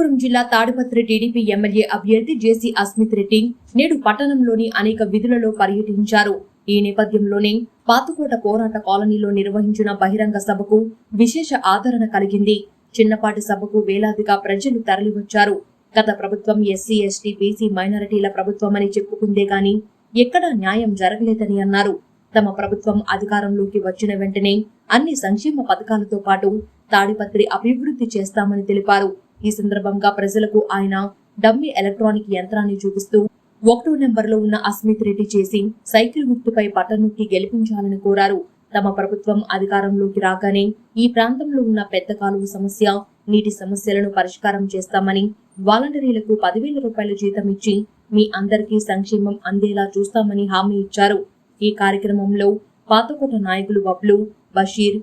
అనంతపురం జిల్లా Tadipatri TDP MLA అభ్యర్థి JC Asmith Reddy నేడు పట్టణంలోని అనేక విధులలో పర్యటించారు. ఈ నేపథ్యంలోనే పాతుకోట పోరాట కాలనీలో నిర్వహించిన బహిరంగ సభకు విశేష ఆదరణ కలిగింది. చిన్నపాటి సభకు వేలాదిగా ప్రజలు తరలివచ్చారు. గత ప్రభుత్వం ఎస్సీ ఎస్టీ బీసీ మైనారిటీల ప్రభుత్వమని చెప్పుకుందే గాని ఎక్కడా న్యాయం జరగలేదని అన్నారు. తమ ప్రభుత్వం అధికారంలోకి వచ్చిన వెంటనే అన్ని సంక్షేమ పథకాలతో పాటు తాడిపత్రి అభివృద్ధి చేస్తామని తెలిపారు. ఈ సందర్భంగా ప్రజలకు ఆయన డమ్మీ ఎలక్ట్రానిక్ యంత్రాన్ని చూపిస్తూ ఒకటో నెంబర్లో ఉన్న అస్మిత్ రెడ్డి చేసి సైకిల్ గుర్తుపై బటన్ నొక్కి గెలిపించాలని కోరారు. తమ ప్రభుత్వం అధికారంలోకి రాగానే ఈ ప్రాంతంలో ఉన్న పెద్ద కాలువ సమస్య నీటి సమస్యలను పరిష్కారం చేస్తామని వాలంటీర్లకు పదివేల రూపాయల జీతం ఇచ్చి మీ అందరికీ సంక్షేమం అందేలా చూస్తామని హామీ ఇచ్చారు. ఈ కార్యక్రమంలో పాతకోట నాయకులు బబ్లు బషీర్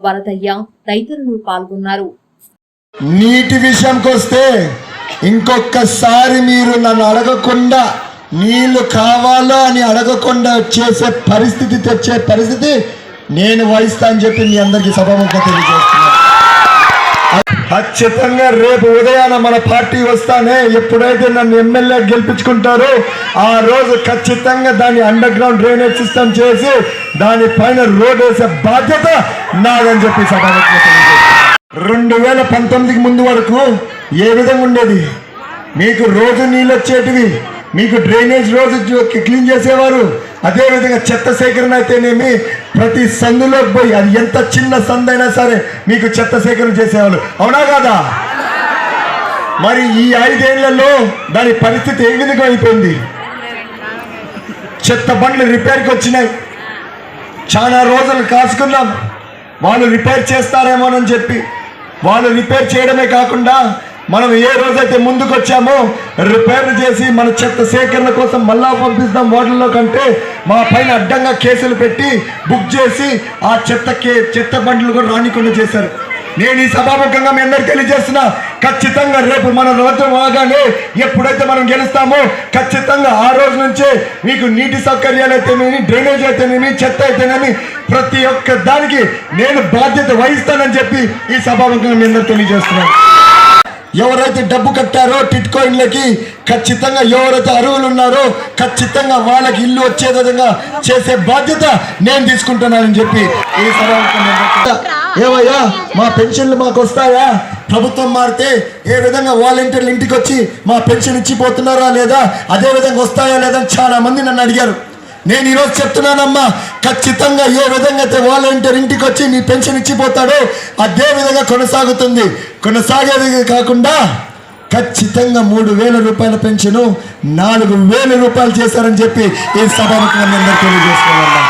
వరదయ్య తదితరులు పాల్గొన్నారు. నీటి విషయంకి వస్తే ఇంకొకసారి మీరు నన్ను అడగకుండా నీళ్ళు కావాలో అని అడగకుండా చేసే పరిస్థితి తెచ్చే పరిస్థితి నేను వహిస్తా అని చెప్పి మీ అందరికీ సభాముఖంగా తెలియజేస్తున్నాను. ఖచ్చితంగా రేపు ఉదయాన మన పార్టీ వస్తానే ఎప్పుడైతే నన్ను ఎమ్మెల్యే గెలిపించుకుంటారో ఆ రోజు ఖచ్చితంగా దాన్ని అండర్ గ్రౌండ్ డ్రైనేజ్ సిస్టమ్ చేసి దానిపైన రోడ్ వేసే బాధ్యత నాదని చెప్పి సభాముఖంగా తెలియజేస్తున్నాను. రెండు వేల పంతొమ్మిదికి ముందు వరకు ఏ విధంగా ఉండేది? మీకు రోజు నీళ్ళు వచ్చేటివి మీకు డ్రైనేజ్ రోజు క్లీన్ చేసేవారు. అదేవిధంగా చెత్త సేకరణ అయితేనేమి ప్రతి సందులోకి పోయి అది ఎంత చిన్న సందైనా సరే మీకు చెత్త సేకరణ చేసేవాళ్ళు. అవునా కాదా? మరి ఈ ఐదేళ్ళలో దాని పరిస్థితి ఏ విధంగా అయిపోయింది? చెత్త బండ్లు రిపేర్కి వచ్చినాయి. చాలా రోజులు కాసుకున్నాం. వాళ్ళు రిపేర్ చేస్తారేమోనని చెప్పి వాళ్ళు రిపేర్ చేయడమే కాకుండా మనం ఏ రోజైతే ముందుకు వచ్చామో రిపేర్ చేసి మన చెత్త సేకరణ కోసం మళ్ళా పంపిస్తాం వాటిల్లో కంటే మా పైన అడ్డంగా కేసులు పెట్టి బుక్ చేసి ఆ చెత్త కే చెత్త బండ్లు కూడా రానికుండా చేశారు. నేను ఈ సభాముఖంగా మీ అందరికి తెలియజేస్తున్నా ఖచ్చితంగా రేపు మన రోజు రాగానే ఎప్పుడైతే మనం గెలుస్తామో ఖచ్చితంగా ఆ రోజు నుంచే మీకు నీటి సౌకర్యాలు అయితేనేమి డ్రైనేజ్ అయితేనేమి చెత్త అయితేనేమి ప్రతి ఒక్క దానికి నేను బాధ్యత వహిస్తానని చెప్పి ఈ సభాముఖంగా మీ అందరూ తెలియజేస్తున్నాను. ఎవరైతే డబ్బు కట్టారో టిట్ ఖచ్చితంగా ఎవరైతే అరువులు ఉన్నారో ఖచ్చితంగా వాళ్ళకి ఇల్లు వచ్చే విధంగా చేసే బాధ్యత నేను తీసుకుంటున్నానని చెప్పి ఈ సభాముఖంగా ఏవయ్యా మా పెన్షన్లు మాకు వస్తాయా ప్రభుత్వం మారితే ఏ విధంగా వాలంటీర్లు ఇంటికి వచ్చి మా పెన్షన్ ఇచ్చిపోతున్నారా లేదా? అదే విధంగా వస్తాయా లేదా చాలా మంది నన్ను అడిగారు. నేను ఈరోజు చెప్తున్నానమ్మా ఖచ్చితంగా ఏ విధంగా అయితే వాలంటీర్ ఇంటికి వచ్చి నీ పెన్షన్ ఇచ్చిపోతాడో అదే విధంగా కొనసాగుతుంది. కొనసాగేది కాకుండా ఖచ్చితంగా మూడు వేల రూపాయల పెన్షను నాలుగు వేల రూపాయలు చేశారని చెప్పి ఈ సభాముఖంగా అందరూ తెలియజేస్తున్నానమ్మా